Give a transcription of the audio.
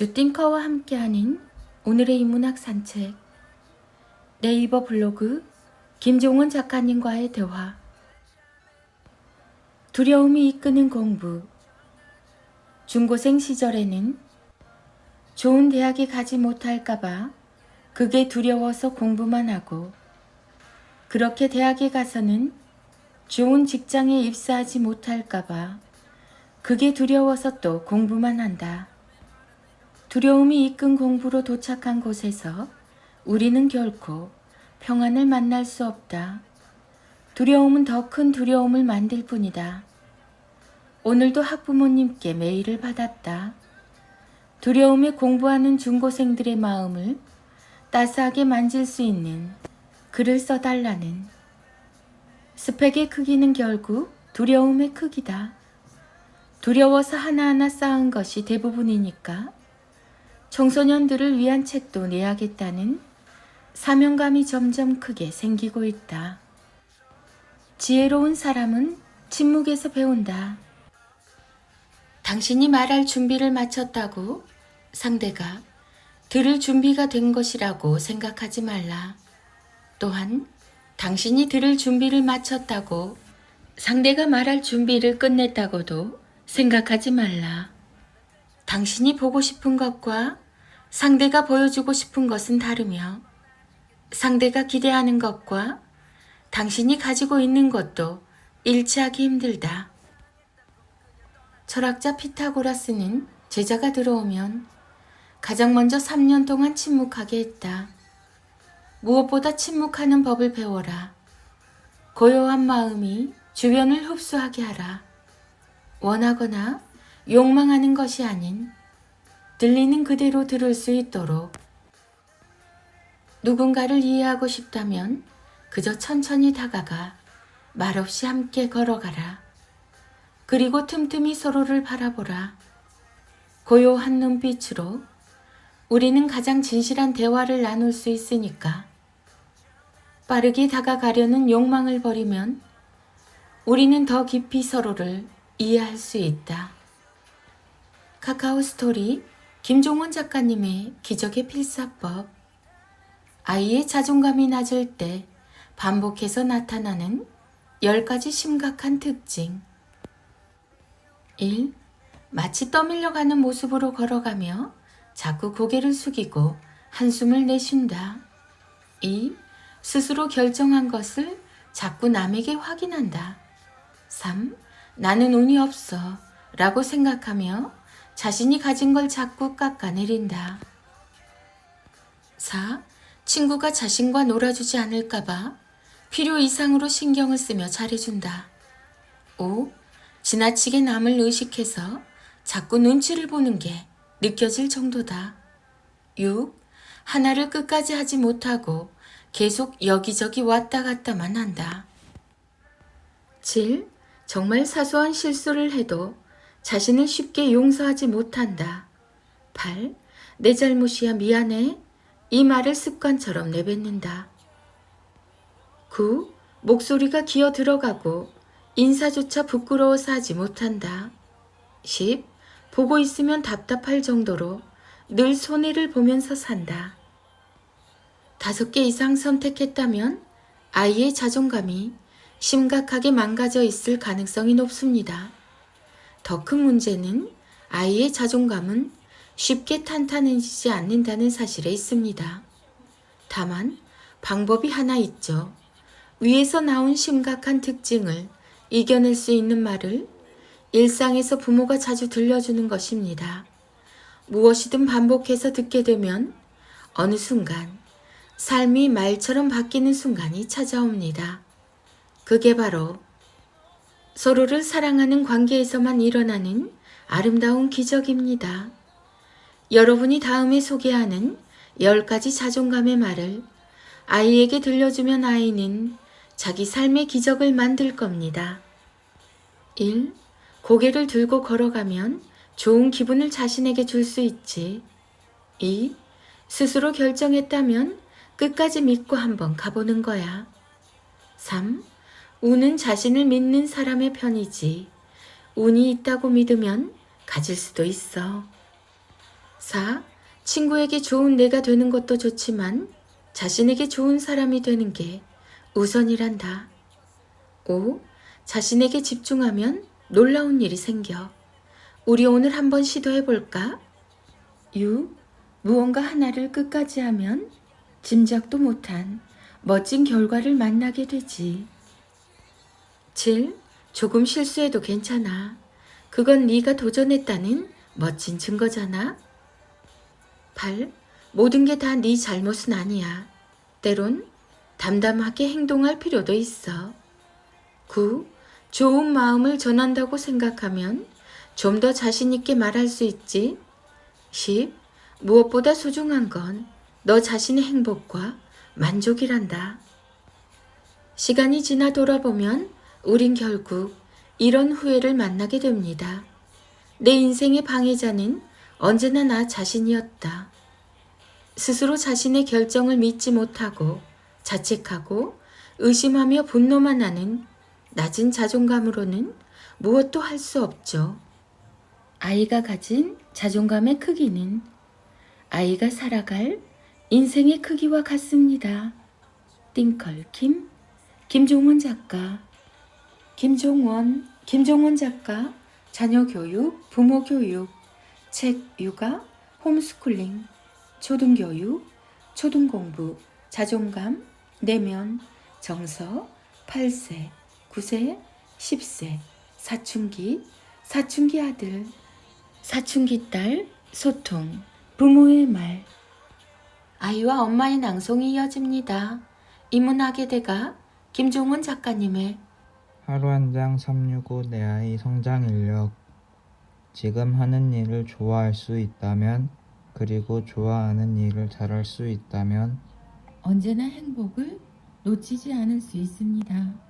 주띵커와 함께 하는 오늘의 인문학 산책. 네이버 블로그 김종원 작가님과의 대화. 두려움이 이끄는 공부. 중고생 시절에는 좋은 대학에 가지 못할까봐 그게 두려워서 공부만 하고 그렇게 대학에 가서는 좋은 직장에 입사하지 못할까봐 그게 두려워서 또 공부만 한다. 두려움이 이끈 공부로 도착한 곳에서 우리는 결코 평안을 만날 수 없다. 두려움은 더 큰 두려움을 만들 뿐이다. 오늘도 학부모님께 메일을 받았다. 두려움에 공부하는 중고생들의 마음을 따스하게 만질 수 있는 글을 써달라는 스펙의 크기는 결국 두려움의 크기다. 두려워서 하나하나 쌓은 것이 대부분이니까 청소년들을 위한 책도 내야겠다는 사명감이 점점 크게 생기고 있다. 지혜로운 사람은 침묵에서 배운다. 당신이 말할 준비를 마쳤다고 상대가 들을 준비가 된 것이라고 생각하지 말라. 또한 당신이 들을 준비를 마쳤다고 상대가 말할 준비를 끝냈다고도 생각하지 말라. 당신이 보고 싶은 것과 상대가 보여주고 싶은 것은 다르며 상대가 기대하는 것과 당신이 가지고 있는 것도 일치하기 힘들다. 철학자 피타고라스는 제자가 들어오면 가장 먼저 3년 동안 침묵하게 했다. 무엇보다 침묵하는 법을 배워라. 고요한 마음이 주변을 흡수하게 하라. 원하거나 욕망하는 것이 아닌 들리는 그대로 들을 수 있도록 누군가를 이해하고 싶다면 그저 천천히 다가가 말없이 함께 걸어가라. 그리고 틈틈이 서로를 바라보라. 고요한 눈빛으로 우리는 가장 진실한 대화를 나눌 수 있으니까. 빠르게 다가가려는 욕망을 버리면 우리는 더 깊이 서로를 이해할 수 있다. 카카오 스토리 김종원 작가님의 기적의 필사법 아이의 자존감이 낮을 때 반복해서 나타나는 10가지 심각한 특징 1. 마치 떠밀려가는 모습으로 걸어가며 자꾸 고개를 숙이고 한숨을 내쉰다. 2. 스스로 결정한 것을 자꾸 남에게 확인한다. 3. 나는 운이 없어 라고 생각하며 자신이 가진 걸 자꾸 깎아내린다. 4. 친구가 자신과 놀아주지 않을까봐 필요 이상으로 신경을 쓰며 잘해준다. 5. 지나치게 남을 의식해서 자꾸 눈치를 보는 게 느껴질 정도다. 6. 하나를 끝까지 하지 못하고 계속 여기저기 왔다 갔다만 한다. 7. 정말 사소한 실수를 해도 자신을 쉽게 용서하지 못한다. 8. 내 잘못이야 미안해. 이 말을 습관처럼 내뱉는다. 9. 목소리가 기어 들어가고 인사조차 부끄러워서 하지 못한다. 10. 보고 있으면 답답할 정도로 늘 손해를 보면서 산다. 다섯 개 이상 선택했다면 아이의 자존감이 심각하게 망가져 있을 가능성이 높습니다. 더 큰 문제는 아이의 자존감은 쉽게 탄탄해지지 않는다는 사실에 있습니다. 다만 방법이 하나 있죠. 위에서 나온 심각한 특징을 이겨낼 수 있는 말을 일상에서 부모가 자주 들려주는 것입니다. 무엇이든 반복해서 듣게 되면 어느 순간 삶이 말처럼 바뀌는 순간이 찾아옵니다. 그게 바로 서로를 사랑하는 관계에서만 일어나는 아름다운 기적입니다. 여러분이 다음에 소개하는 10가지 자존감의 말을 아이에게 들려주면 아이는 자기 삶의 기적을 만들 겁니다. 1. 고개를 들고 걸어가면 좋은 기분을 자신에게 줄 수 있지. 2. 스스로 결정했다면 끝까지 믿고 한번 가보는 거야. 3. 운은 자신을 믿는 사람의 편이지. 운이 있다고 믿으면 가질 수도 있어. 4. 친구에게 좋은 내가 되는 것도 좋지만 자신에게 좋은 사람이 되는 게 우선이란다. 5. 자신에게 집중하면 놀라운 일이 생겨. 우리 오늘 한번 시도해 볼까? 6. 무언가 하나를 끝까지 하면 짐작도 못한 멋진 결과를 만나게 되지. 7. 조금 실수해도 괜찮아. 그건 네가 도전했다는 멋진 증거잖아. 8. 모든 게 다 네 잘못은 아니야. 때론 담담하게 행동할 필요도 있어. 9. 좋은 마음을 전한다고 생각하면 좀 더 자신있게 말할 수 있지. 10. 무엇보다 소중한 건 너 자신의 행복과 만족이란다. 시간이 지나 돌아보면 우린 결국 이런 후회를 만나게 됩니다. 내 인생의 방해자는 언제나 나 자신이었다. 스스로 자신의 결정을 믿지 못하고 자책하고 의심하며 분노만 하는 낮은 자존감으로는 무엇도 할 수 없죠. 아이가 가진 자존감의 크기는 아이가 살아갈 인생의 크기와 같습니다. 띵컬 김, 김종원 작가, 김종원, 김종원 작가, 자녀 교육, 부모 교육, 책 육아, 홈스쿨링, 초등 교육, 초등 공부, 자존감, 내면, 정서, 8세, 9세, 10세, 사춘기, 사춘기 아들, 사춘기 딸, 소통, 부모의 말. 아이와 엄마의 낭송이 이어집니다. 인문학의 대가 김종원 작가님의 하루 한 장 365 내 아이 성장 인력 지금 하는 일을 좋아할 수 있다면 그리고 좋아하는 일을 잘할 수 있다면 언제나 행복을 놓치지 않을 수 있습니다.